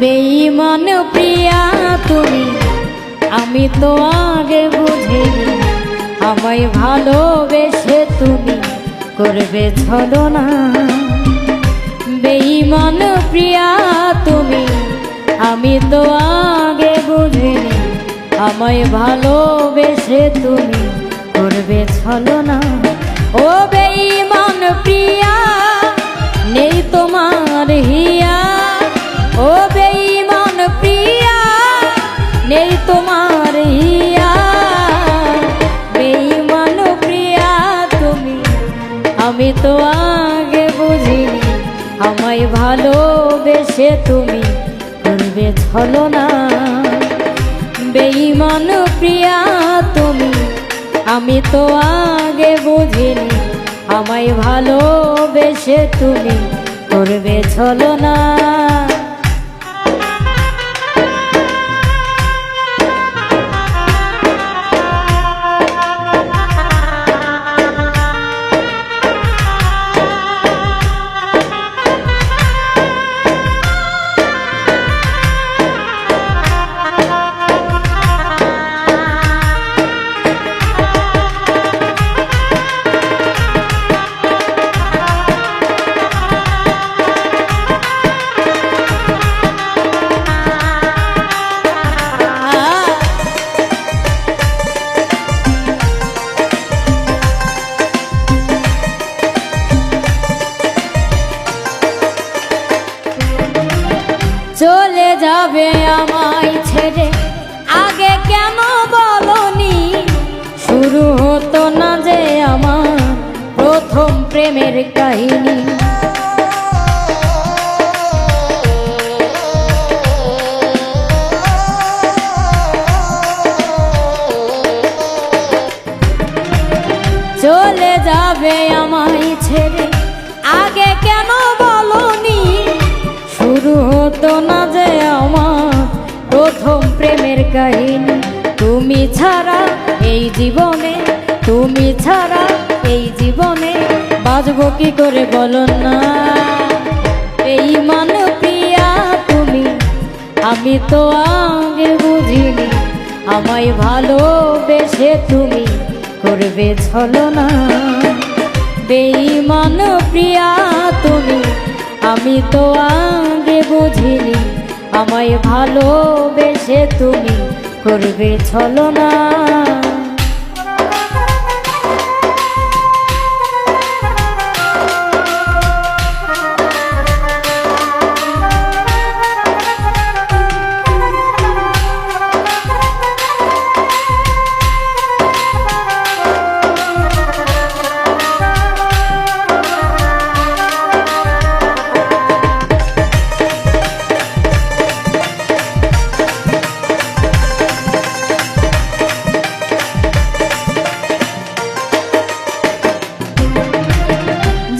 বেঈমান প্রিয়া তুমি, আমি তো আগে বুঝিনি, আমায় ভালোবেসে তুমি করবে ছলো না বেঈমান প্রিয়া তুমি, আমি তো আগে বুঝিনি, আমায় ভালোবেসে তুমি করবে ছলো না ও বেঈমান আমি তো আগে বুঝিনি, আমায় ভালোবেসে তুমি করবে ছলো না বেঈমান প্রিয়া তুমি, আমি তো আগে বুঝিনি, আমায় ভালোবেসে তুমি করবে ছলো না চলে যাবে আমায় ছেড়ে। আগে কেন বলনি? শুরু হতো না যে আমার প্রথম প্রেমের কাহিনী। চলে যাবে আমায় ছেড়ে। আগে শুরু হতো না যে আমার প্রথম প্রেমের কাহিনী। তুমি ছাড়া এই জীবনে, তুমি ছাড়া এই জীবনে বাজবো কি করে বলো না? এই মান প্রিয়া তুমি, আমি তো আগে বুঝিনি। আমায় ভালোবেসে তুমি করবে ছলো না বেঈমান প্রিয়া তুমি, আমি তো আগে আমায় ভালোবেসে তুমি করবে ছলো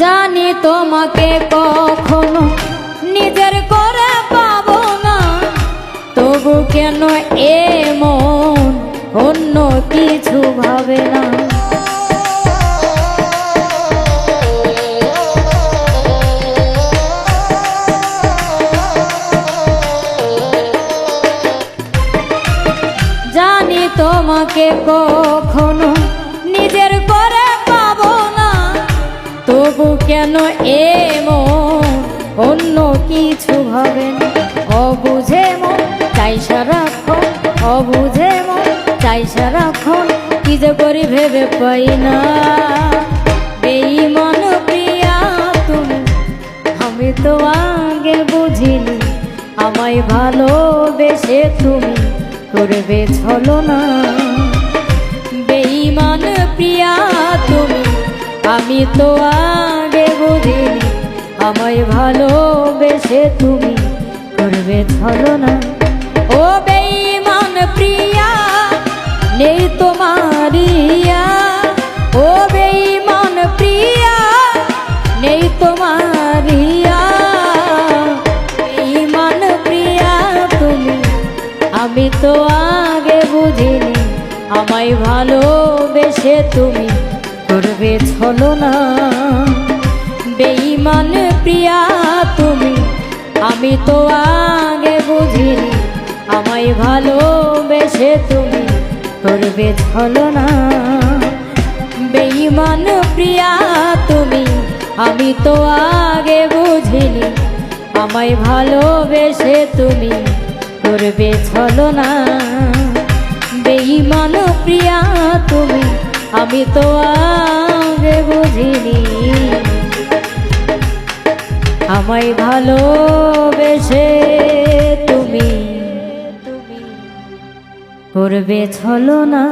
জানি তোমাকে কখনো নিজের করে পাবো না। তবু কেন এমন অন্য কিছু ভাবে না? জানি তোমাকে কখনো নিজের করে তবু কেন এমন? অন্য কিছু ভাবেন অবুঝে মন, চাই সারাক্ষণ। অবুঝে মন, চাই সারাক্ষণ। কি যে করি ভেবে পাই না। বেঈমান প্রিয়া তুমি, আমি তো আগে বুঝিনি। আমায় ভালোবেসে তুমি করবে ছলো না বেঈমান প্রিয়া তুমি আমি তো আগে বুঝিনি, আমায় ভালোবেসে তুমি করবে ছলো না ও বেঈমান প্রিয়া, নেই তোমার তোমারিয়া ও বেঈমান প্রিয়া, নেই তোমার তোমারিয়া বেঈমান প্রিয়া তুমি, আমি তো আগে বুঝিনি, আমায় ভালোবেসে তুমি করবে ছলো না। বেঈমান প্রিয়া তুমি, আমি তো আগে বুঝিনি, আমায় ভালোবেসে তুমি করবে ছলো না। বেঈমান প্রিয়া তুমি, আমি তো আগে বুঝিনি, আমায় ভালোবেসে তুমি করবে ছলো না। বেঈমান প্রিয়া তুমি আমি তো আগে বুঝিনি। আমায় ভালোবেসে তুমি করবে ছলো না